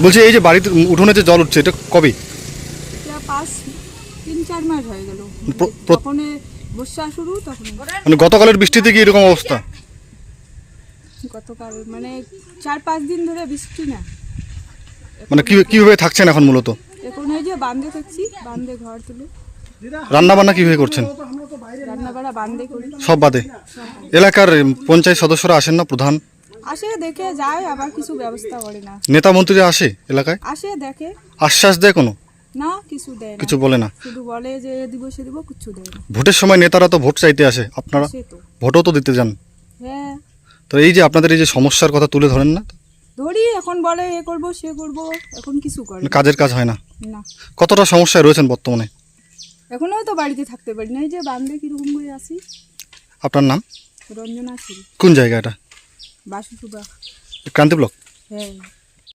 বলছি এই যে বাড়িতে উঠোনে যে জল উঠছে এটা কবে? এটা পাঁচ তিন চার মাস হয়ে গেল। প্র- প্র- তখন বর্ষা শুরু তখন মানে গতকালের বৃষ্টিতে কি এরকম অবস্থা? গতকাল মানে চার পাঁচ দিন ধরে বৃষ্টি না। মানে কি কীভাবে থাকছেন এখন মূলত? এখন এই যে বান্ধে থাকছি বান্ধে ঘর তুলে। রান্না বান্না কীভাবে করছেন? রান্না বাড়া বান্ধে করি। সব বাদে। এলাকার পঞ্চায়েত সদস্যরা আসেন না প্রধান? আসে দেখে যায় আবার কিছু ব্যবস্থা করে না। নেতা মন্ত্রীরা আসে এলাকায়? আসে দেখে। আশ্বাস দেয় কোনো? না কিছু দেয় কিছু বলে না? শুধু বলে যে দিব সে দিব কিছু দেয় না। ভোটের সময় নেতারা তো ভোট চাইতে আসে। আপনারা সে তো। ভোটও তো দিতে যান। হ্যাঁ। তো এই যে আপনাদের এই যে সমস্যার কথা তুলে ধরেন না? ধরি এখন বলে এ করব সে করব এখন কিছু করে না। কাজের কাজ হয় না। না। কতটা সমস্যায় রয়েছেন বর্তমানে? এখনও তো বাড়িতে থাকতে পারি না। এই যে বান্ধে কীরকম করে আসি আপনার নাম? রঞ্জনা সিং কোন জায়গা এটা? বাসু কান্তি ব্লক? হ্যাঁ।